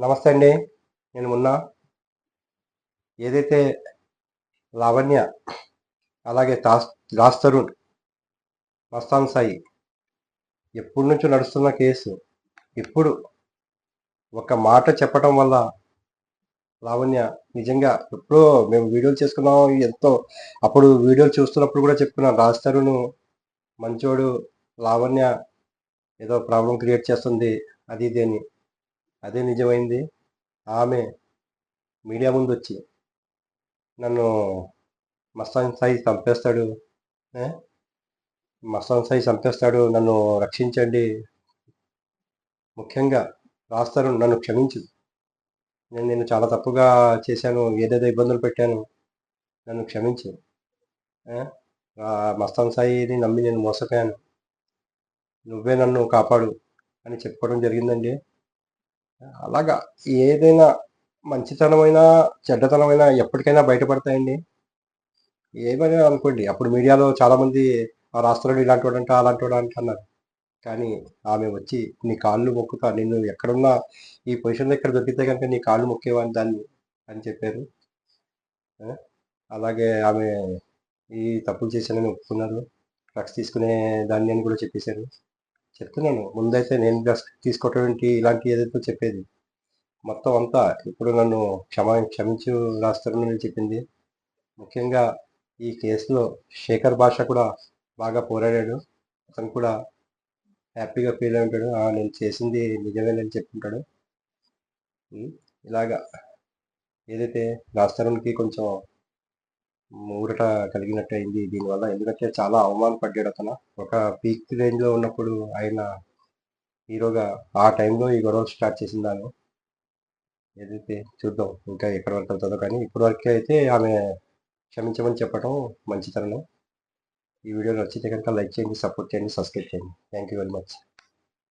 నమస్తే అండి. నేను మొన్న. ఏదైతే లావణ్య అలాగే తాస్ రాజ్ తరుణ్ మస్తాన్ సాయి ఎప్పటి నుంచో నడుస్తున్న కేసు ఇప్పుడు ఒక మాట చెప్పడం వల్ల లావణ్య నిజంగా ఎప్పుడో మేము వీడియోలు చేసుకున్నాం ఎంతో అప్పుడు వీడియోలు చూస్తున్నప్పుడు కూడా చెప్పుకున్నాం రాజ్ తరుణ్ మంచోడు లావణ్య ఏదో ప్రాబ్లం క్రియేట్ చేస్తుంది అది ఇది అని. అదే నిజమైంది. ఆమె మీడియా ముందు వచ్చి నన్ను మస్తాన్ సాయి చంపేస్తాడు మస్తాన్ సాయి చంపేస్తాడు నన్ను రక్షించండి. ముఖ్యంగా రాస్తారు నన్ను క్షమించు. నేను నేను చాలా తప్పుగా చేశాను ఏదేదో ఇబ్బందులు పెట్టాను. నన్ను క్షమించు. మస్తాన్ సాయిని నమ్మి నేను మోసపోయాను. నువ్వే నన్ను కాపాడు అని చెప్పుకోవడం జరిగిందండి. అలాగా ఏదైనా మంచితనమైనా చెడ్డతనమైనా ఎప్పటికైనా బయటపడతాయండి. ఏమైనా అనుకోండి అప్పుడు మీడియాలో చాలామంది ఆ రాష్ట్రంలో ఇలాంటి వాడంట అలాంటి వాడంట అన్నారు. కానీ ఆమె వచ్చి నీ కాళ్ళు మొక్కుతా నిన్ను ఎక్కడున్నా ఈ పొజిషన్లో ఇక్కడ దొరికితే కనుక నీ కాళ్ళు మొక్కేవాని దాన్ని అని చెప్పారు. అలాగే ఆమె ఈ తప్పులు చేశానని ఒప్పుకున్నారు. డ్రగ్స్ తీసుకునే దాన్ని అని కూడా చెప్పేశారు. చెప్తున్నాను ముందైతే నేను డ్రగ్స్ తీసుకోవటం ఏంటి ఇలాంటి ఏదైతే చెప్పేది మొత్తం అంతా ఇప్పుడు నన్ను క్షమ క్షమించు రాస్తారని చెప్పింది. ముఖ్యంగా ఈ కేసులో శేఖర్ భాష కూడా బాగా పోరాడాడు. అతను కూడా హ్యాపీగా ఫీల్ అయి ఉంటాడు. నేను చేసింది నిజమేనని చెప్పుకుంటాడు. ఇలాగా ఏదైతే రాస్తారానికి కొంచెం ఊరట కలిగినట్టు అయింది దీనివల్ల ఎందుకంటే చాలా అవమానపడ్డాడు అతను. ఒక పీక్ రేంజ్లో ఉన్నప్పుడు ఆయన హీరోగా ఆ టైంలో ఈ గొడవలు స్టార్ట్ చేసిందాను ఏదైతే చూద్దాం ఇంకా ఎక్కడి వరకు వెళ్తుందో కానీ ఇప్పటి వరకే అయితే ఆమె క్షమించమని చెప్పడం మంచితనం ఈ వీడియో నచ్చితే కనుక లైక్ చేయండి సపోర్ట్ చేయండి సబ్స్క్రైబ్ చేయండి. Thank you very much